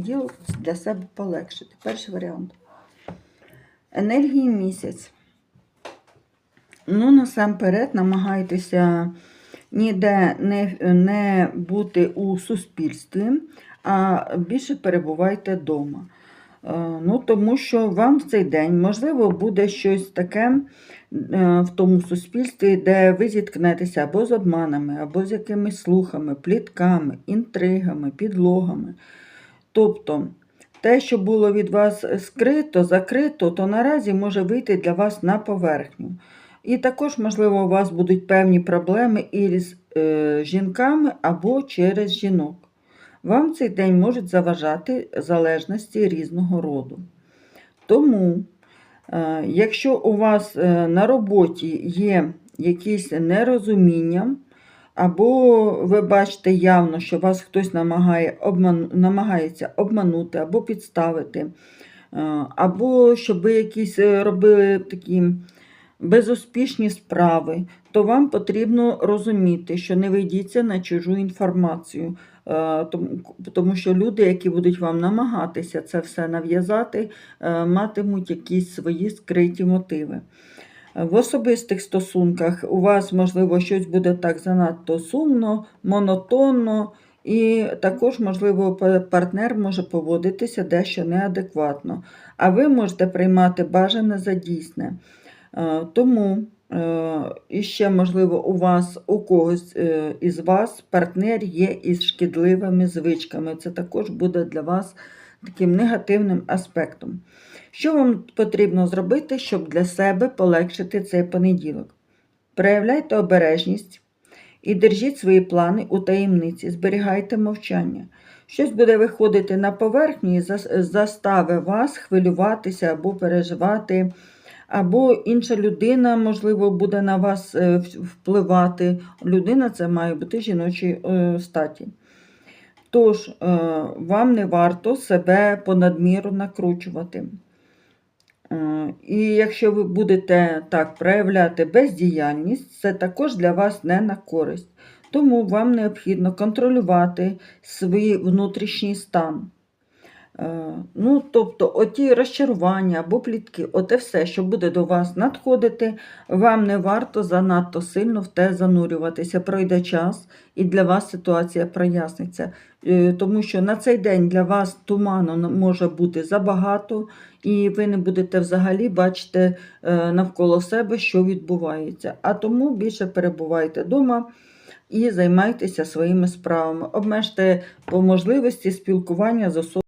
діло для себе полегшити. Перший варіант. Енергії місяць. Ну, насамперед, намагайтеся ніде не, не бути у суспільстві, а більше перебувайте вдома. Е, Ну, тому що вам в цей день, можливо, буде щось таке е, в тому суспільстві, де ви зіткнетеся або з обманами, або з якимись слухами, плітками, інтригами, підлогами. Тобто, те, що було від вас скрито, закрито, то наразі може вийти для вас на поверхню. І також, можливо, у вас будуть певні проблеми із е, жінками або через жінок. Вам цей день можуть заважати залежності різного роду. Тому, е, якщо у вас е, на роботі є якісь нерозуміння, або ви бачите явно, що вас хтось намагає обман... намагається обманути або підставити, е, або щоб ви якісь е, робили такі безуспішні справи, то вам потрібно розуміти, що не ведіться на чужу інформацію, е, тому, що люди, які будуть вам намагатися це все нав'язати, матимуть якісь свої скриті мотиви. В особистих стосунках у вас, можливо, щось буде так занадто сумно, монотонно, і також, можливо, партнер може поводитися дещо неадекватно, а ви можете приймати бажане за дійсне. Е, Тому е, і ще, можливо, у вас у когось е, із вас партнер є із шкідливими звичками. Це також буде для вас таким негативним аспектом. Що вам потрібно зробити, щоб для себе полегшити цей понеділок? Проявляйте обережність і держіть свої плани у таємниці, зберігайте мовчання. Щось буде виходити на поверхню і зас- застави вас хвилюватися або переживати, або інша людина, можливо, буде на вас е, впливати. Людина це має бути жіночої е, статі. Тож, е, вам не варто себе понадміру накручувати. Е, І якщо ви будете так проявляти бездіяльність, це також для вас не на користь. Тому вам необхідно контролювати свій внутрішній стан. Е, Ну, тобто, оті розчарування або плітки, оте все, що буде до вас надходити, вам не варто занадто сильно в те занурюватися. Пройде час, і для вас ситуація проясниться. Е, Тому що на цей день для вас туману може бути забагато, і ви не будете взагалі бачити е, навколо себе, що відбувається. А тому більше перебувайте вдома і займайтеся своїми справами. Обмежте по можливості спілкування з особами.